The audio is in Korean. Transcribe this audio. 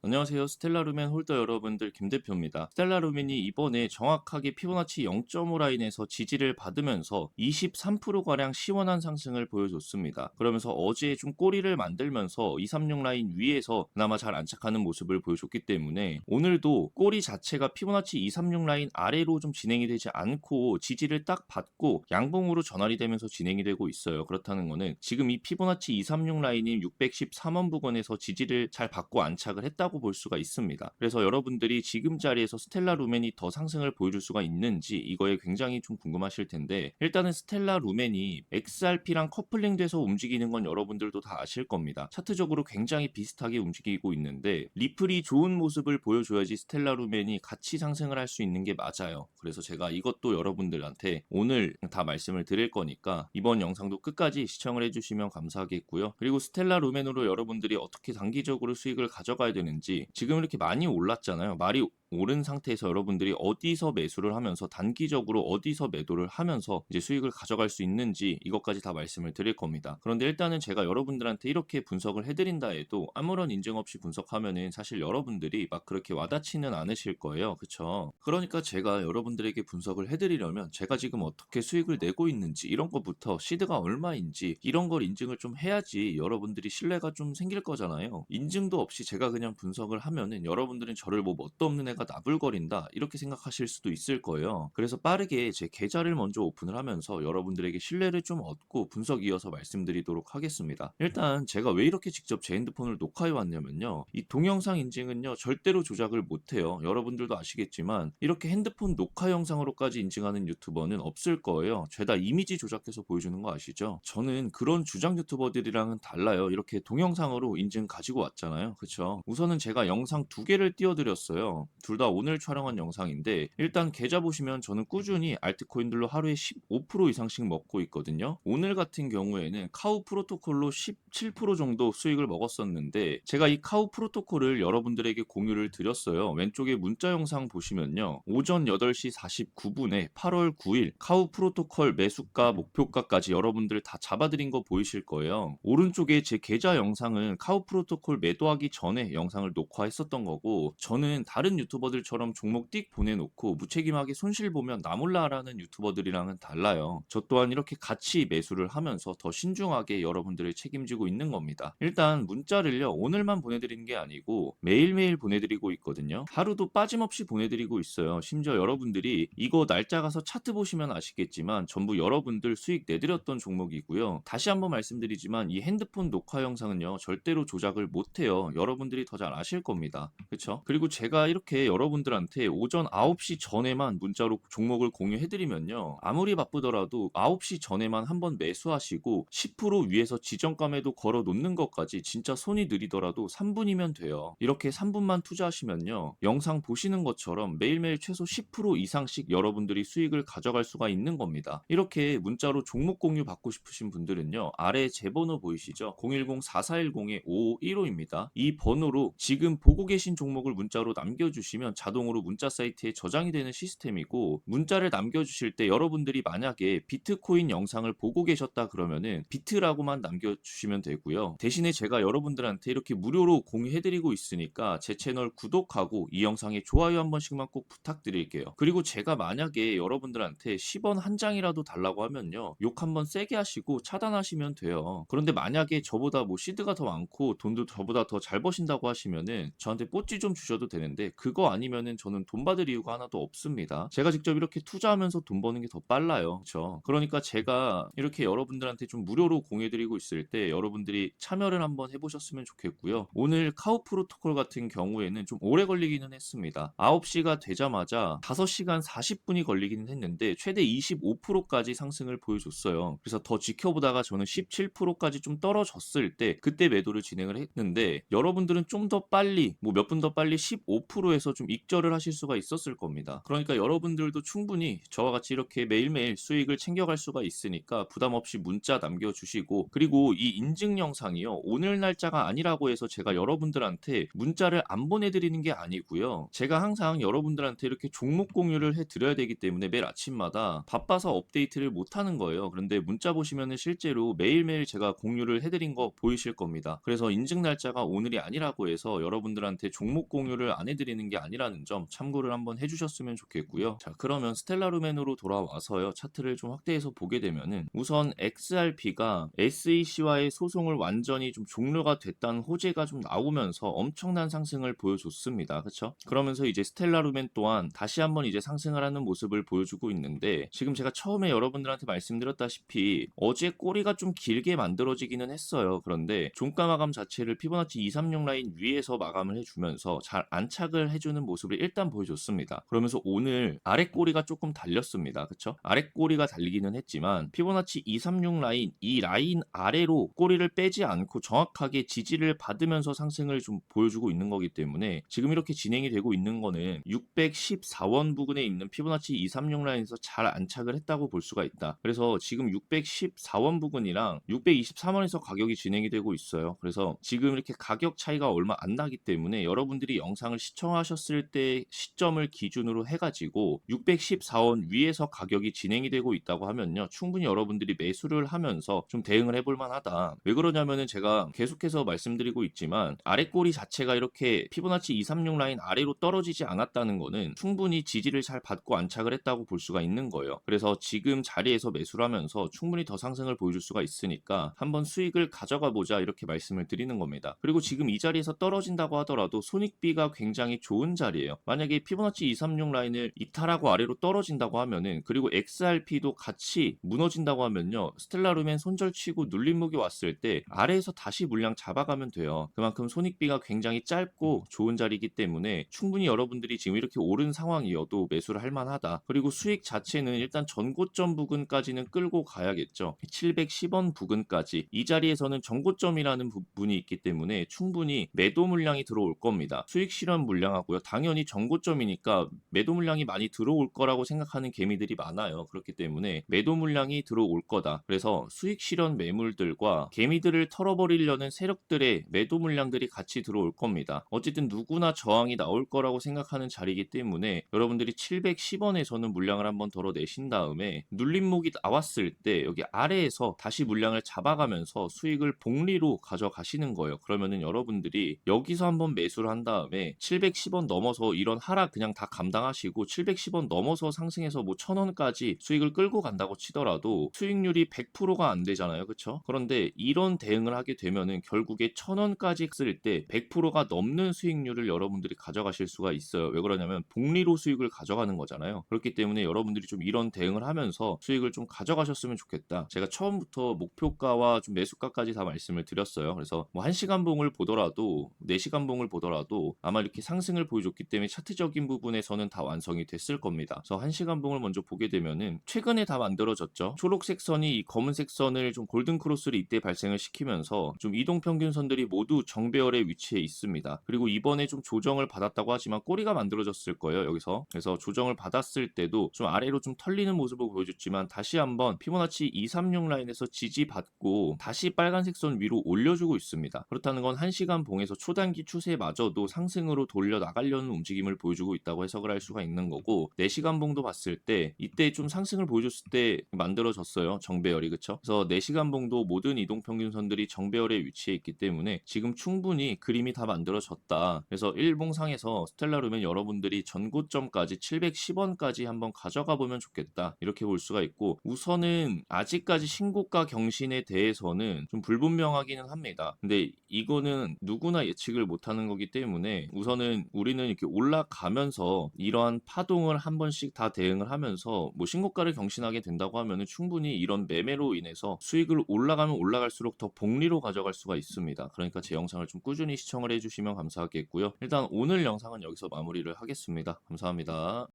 안녕하세요. 스텔라루멘 홀더 여러분들 김 대표입니다. 스텔라루멘이 이번에 정확하게 피보나치 0.5 라인에서 지지를 받으면서 23%가량 시원한 상승을 보여줬습니다. 그러면서 어제 좀 꼬리를 만들면서 236 라인 위에서 그나마 잘 안착하는 모습을 보여줬기 때문에 오늘도 꼬리 자체가 피보나치 236 라인 아래로 좀 진행이 되지 않고 지지를 딱 받고 양봉으로 전환이 되면서 진행이 되고 있어요. 그렇다는 거는 지금 이 피보나치 236 라인인 613원 부근에서 지지를 잘 받고 안착을 했다고 볼 수가 있습니다. 그래서 여러분들이 지금 자리에서 스텔라 루멘이 더 상승을 보여줄 수가 있는지 이거에 굉장히 좀 궁금하실 텐데 일단은 스텔라 루멘이 XRP랑 커플링돼서 움직이는 건 여러분들도 다 아실 겁니다. 차트적으로 굉장히 비슷하게 움직이고 있는데 리플이 좋은 모습을 보여줘야지 스텔라 루멘이 같이 상승을 할 수 있는 게 맞아요. 그래서 제가 이것도 여러분들한테 오늘 다 말씀을 드릴 거니까 이번 영상도 끝까지 시청을 해주시면 감사하겠고요. 그리고 스텔라 루멘으로 여러분들이 어떻게 단기적으로 수익을 가져가야 되는지 지금 이렇게 많이 올랐잖아요. 말이 오른 상태에서 여러분들이 어디서 매수를 하면서 단기적으로 어디서 매도를 하면서 이제 수익을 가져갈 수 있는지 이것까지 다 말씀을 드릴 겁니다. 그런데 일단은 제가 여러분들한테 이렇게 분석을 해드린다 해도 아무런 인증 없이 분석하면은 사실 여러분들이 막 그렇게 와닿지는 않으실 거예요. 그쵸? 그러니까 제가 여러분들에게 분석을 해드리려면 제가 지금 어떻게 수익을 내고 있는지 이런 것부터 시드가 얼마인지 이런 걸 인증을 좀 해야지 여러분들이 신뢰가 좀 생길 거잖아요. 인증도 없이 제가 그냥 분석을 하면은 여러분들은 저를 뭐 뭣도 없는 애가 나불거린다 이렇게 생각하실 수도 있을 거예요. 그래서 빠르게 제 계좌를 먼저 오픈을 하면서 여러분들에게 신뢰를 좀 얻고 분석 이어서 말씀드리도록 하겠습니다. 일단 제가 왜 이렇게 직접 제 핸드폰을 녹화해 왔냐면요. 이 동영상 인증은요 절대로 조작을 못해요. 여러분들도 아시겠지만 이렇게 핸드폰 녹화 영상으로까지 인증하는 유튜버는 없을 거예요. 죄다 이미지 조작해서 보여주는 거 아시죠? 저는 그런 주장 유튜버들이랑은 달라요. 이렇게 동영상으로 인증 가지고 왔잖아요. 그쵸? 우선은 제가 영상 두 개를 띄워드렸어요. 둘 다 오늘 촬영한 영상인데 일단 계좌 보시면 저는 꾸준히 알트코인들로 하루에 15% 이상씩 먹고 있거든요. 오늘 같은 경우에는 카우 프로토콜로 17% 정도 수익을 먹었었는데 제가 이 카우 프로토콜을 여러분들에게 공유를 드렸어요. 왼쪽에 문자 영상 보시면요. 오전 8시 49분에 8월 9일 카우 프로토콜 매수가 목표가까지 여러분들 다 잡아드린 거 보이실 거예요. 오른쪽에 제 계좌 영상은 카우 프로토콜 매도하기 전에 영상을 녹화했었던 거고 저는 다른 유튜 버들처럼 종목 띡 보내놓고 무책임하게 손실 보면 나몰라라는 유튜버들이랑은 달라요. 저 또한 이렇게 같이 매수를 하면서 더 신중하게 여러분들을 책임지고 있는 겁니다. 일단 문자를요 오늘만 보내드리는 게 아니고 매일매일 보내드리고 있거든요. 하루도 빠짐없이 보내드리고 있어요. 심지어 여러분들이 이거 날짜 가서 차트 보시면 아시겠지만 전부 여러분들 수익 내드렸던 종목이고요. 다시 한번 말씀드리지만 이 핸드폰 녹화 영상은요 절대로 조작을 못해요. 여러분들이 더 잘 아실 겁니다. 그렇죠? 그리고 제가 이렇게 여러분들한테 오전 9시 전에만 문자로 종목을 공유해드리면요. 아무리 바쁘더라도 9시 전에만 한번 매수하시고 10% 위에서 지정감에도 걸어 놓는 것까지 진짜 손이 느리더라도 3분이면 돼요. 이렇게 3분만 투자하시면요. 영상 보시는 것처럼 매일매일 최소 10% 이상씩 여러분들이 수익을 가져갈 수가 있는 겁니다. 이렇게 문자로 종목 공유 받고 싶으신 분들은요. 아래 제 번호 보이시죠? 010-4410-5515입니다. 이 번호로 지금 보고 계신 종목을 문자로 남겨주시면 자동으로 문자 사이트에 저장이 되는 시스템이고 문자를 남겨주실 때 여러분들이 만약에 비트코인 영상을 보고 계셨다 그러면은 비트라고만 남겨주시면 되고요. 대신에 제가 여러분들한테 이렇게 무료로 공유해드리고 있으니까 제 채널 구독하고 이 영상에 좋아요 한 번씩만 꼭 부탁드릴게요. 그리고 제가 만약에 여러분들한테 10원 한 장이라도 달라고 하면요. 욕 한번 세게 하시고 차단하시면 돼요. 그런데 만약에 저보다 뭐 시드가 더 많고 돈도 저보다 더 잘 버신다고 하시면은 저한테 뽀찌 좀 주셔도 되는데 그거 아니면은 저는 돈 받을 이유가 하나도 없습니다. 제가 직접 이렇게 투자하면서 돈 버는 게 더 빨라요. 그렇죠? 그러니까 제가 이렇게 여러분들한테 좀 무료로 공유해드리고 있을 때 여러분들이 참여를 한번 해보셨으면 좋겠고요. 오늘 카우 프로토콜 같은 경우에는 좀 오래 걸리기는 했습니다. 9시가 되자마자 5시간 40분이 걸리기는 했는데 최대 25%까지 상승을 보여줬어요. 그래서 더 지켜보다가 저는 17%까지 좀 떨어졌을 때 그때 매도를 진행을 했는데 여러분들은 좀 더 빨리 뭐 몇 분 더 빨리 15%에서 여기서 좀 익절을 하실 수가 있었을 겁니다. 그러니까 여러분들도 충분히 저와 같이 이렇게 매일매일 수익을 챙겨갈 수가 있으니까 부담 없이 문자 남겨주시고 그리고 이 인증 영상이요 오늘 날짜가 아니라고 해서 제가 여러분들한테 문자를 안 보내드리는 게 아니고요. 제가 항상 여러분들한테 이렇게 종목 공유를 해드려야 되기 때문에 매일 아침마다 바빠서 업데이트를 못하는 거예요. 그런데 문자 보시면은 실제로 매일매일 제가 공유를 해드린 거 보이실 겁니다. 그래서 인증 날짜가 오늘이 아니라고 해서 여러분들한테 종목 공유를 안 해드리는 게 아니라는 점 참고를 한번 해주셨으면 좋겠고요. 자 그러면 스텔라루멘으로 돌아와서요 차트를 좀 확대해서 보게 되면은 우선 XRP가 SEC와의 소송을 완전히 좀 종료가 됐다는 호재가 좀 나오면서 엄청난 상승을 보여줬습니다. 그렇죠? 그러면서 이제 스텔라루멘 또한 다시 한번 이제 상승을 하는 모습을 보여주고 있는데 지금 제가 처음에 여러분들한테 말씀드렸다시피 어제 꼬리가 좀 길게 만들어지기는 했어요. 그런데 종가 마감 자체를 피보나치 236 라인 위에서 마감을 해주면서 잘 안착을 해주 는 모습을 일단 보여줬습니다. 그러면서 오늘 아래 꼬리가 조금 달렸습니다. 그쵸? 아래 꼬리가 달리기는 했지만 피보나치 236 라인 이 라인 아래로 꼬리를 빼지 않고 정확하게 지지를 받으면서 상승을 좀 보여주고 있는 거기 때문에 지금 이렇게 진행이 되고 있는 거는 614원 부근에 있는 피보나치 236 라인에서 잘 안착을 했다고 볼 수가 있다. 그래서 지금 614원 부근이랑 623원에서 가격이 진행이 되고 있어요. 그래서 지금 이렇게 가격 차이가 얼마 안 나기 때문에 여러분들이 영상을 시청하셨 을 때 시점을 기준으로 해가지고 614원 위에서 가격이 진행이 되고 있다고 하면요. 충분히 여러분들이 매수를 하면서 좀 대응을 해볼 만하다. 왜 그러냐면은 제가 계속해서 말씀드리고 있지만 아래 꼬리 자체가 이렇게 피보나치 236 라인 아래로 떨어지지 않았다는 거는 충분히 지지를 잘 받고 안착을 했다고 볼 수가 있는 거예요. 그래서 지금 자리에서 매수를 하면서 충분히 더 상승을 보여줄 수가 있으니까 한번 수익을 가져가 보자 이렇게 말씀을 드리는 겁니다. 그리고 지금 이 자리에서 떨어진다고 하더라도 손익비가 굉장히 좋은 자리예요. 만약에 피보나치 236 라인을 이탈하고 아래로 떨어진다고 하면은 그리고 XRP도 같이 무너진다고 하면요. 스텔라루멘 손절치고 눌림목이 왔을 때 아래에서 다시 물량 잡아가면 돼요. 그만큼 손익비가 굉장히 짧고 좋은 자리이기 때문에 충분히 여러분들이 지금 이렇게 오른 상황이어도 매수를 할 만하다. 그리고 수익 자체는 일단 전고점 부근까지는 끌고 가야겠죠. 710원 부근까지 이 자리에서는 전고점이라는 부분이 있기 때문에 충분히 매도 물량이 들어올 겁니다. 수익 실현 물량하고요. 당연히 전고점이니까 매도 물량이 많이 들어올 거라고 생각하는 개미들이 많아요. 그렇기 때문에 매도 물량이 들어올 거다. 그래서 수익 실현 매물들과 개미들을 털어버리려는 세력들의 매도 물량들이 같이 들어올 겁니다. 어쨌든 누구나 저항이 나올 거라고 생각하는 자리이기 때문에 여러분들이 710원에서는 물량을 한번 덜어내신 다음에 눌림목이 나왔을 때 여기 아래에서 다시 물량을 잡아가면서 수익을 복리로 가져가시는 거예요. 그러면은 여러분들이 여기서 한번 매수를 한 다음에 710원 넘어서 이런 하락 그냥 다 감당하시고 710원 넘어서 상승해서 뭐 1000원까지 수익을 끌고 간다고 치더라도 수익률이 100%가 안 되잖아요. 그쵸? 그런데 이런 대응을 하게 되면은 결국에 1000원까지 쓸 때 100%가 넘는 수익률을 여러분들이 가져가실 수가 있어요. 왜 그러냐면 복리로 수익을 가져가는 거잖아요. 그렇기 때문에 여러분들이 좀 이런 대응을 하면서 수익을 좀 가져가셨으면 좋겠다. 제가 처음부터 목표가와 좀 매수가까지 다 말씀을 드렸어요. 그래서 뭐 1시간 봉을 보더라도 4시간 봉을 보더라도 아마 이렇게 상승을 보 여줬기 때문에 차트적인 부분에서는 다 완성이 됐을 겁니다. 그래서 1시간 봉을 먼저 보게 되면은 최근에 다 만들어졌죠. 초록색 선이 이 검은색 선을 좀 골든 크로스를 이때 발생을 시키면서 좀 이동 평균 선들이 모두 정배열의 위치에 있습니다. 그리고 이번에 좀 조정을 받았다고 하지만 꼬리가 만들어졌을 거예요. 여기서. 그래서 조정을 받았을 때도 좀 아래로 좀 털리는 모습을 보여줬지만 다시 한번 피보나치 236 라인에서 지지받고 다시 빨간색 선 위로 올려주고 있습니다. 그렇다는 건 1시간 봉에서 초단기 추세마저도 상승으로 돌려 나가 려는 움직임을 보여주고 있다고 해석을 할 수가 있는 거고 4시간 봉도 봤을 때 이때 좀 상승을 보여줬을 때 만들어졌어요. 정배열이 그쵸? 그래서 4시간 봉도 모든 이동 평균선들이 정배열에 위치해 있기 때문에 지금 충분히 그림이 다 만들어졌다. 그래서 일봉상에서 스텔라루멘 여러분들이 전고점까지 710원까지 한번 가져가 보면 좋겠다. 이렇게 볼 수가 있고 우선은 아직까지 신고가 경신에 대해서는 좀 불분명하기는 합니다. 근데 이거는 누구나 예측을 못하는 거기 때문에 우선은 우리는 이렇게 올라가면서 이러한 파동을 한 번씩 다 대응을 하면서 뭐 신고가를 경신하게 된다고 하면은 충분히 이런 매매로 인해서 수익을 올라가면 올라갈수록 더 복리로 가져갈 수가 있습니다. 그러니까 제 영상을 좀 꾸준히 시청을 해주시면 감사하겠고요. 일단 오늘 영상은 여기서 마무리를 하겠습니다. 감사합니다.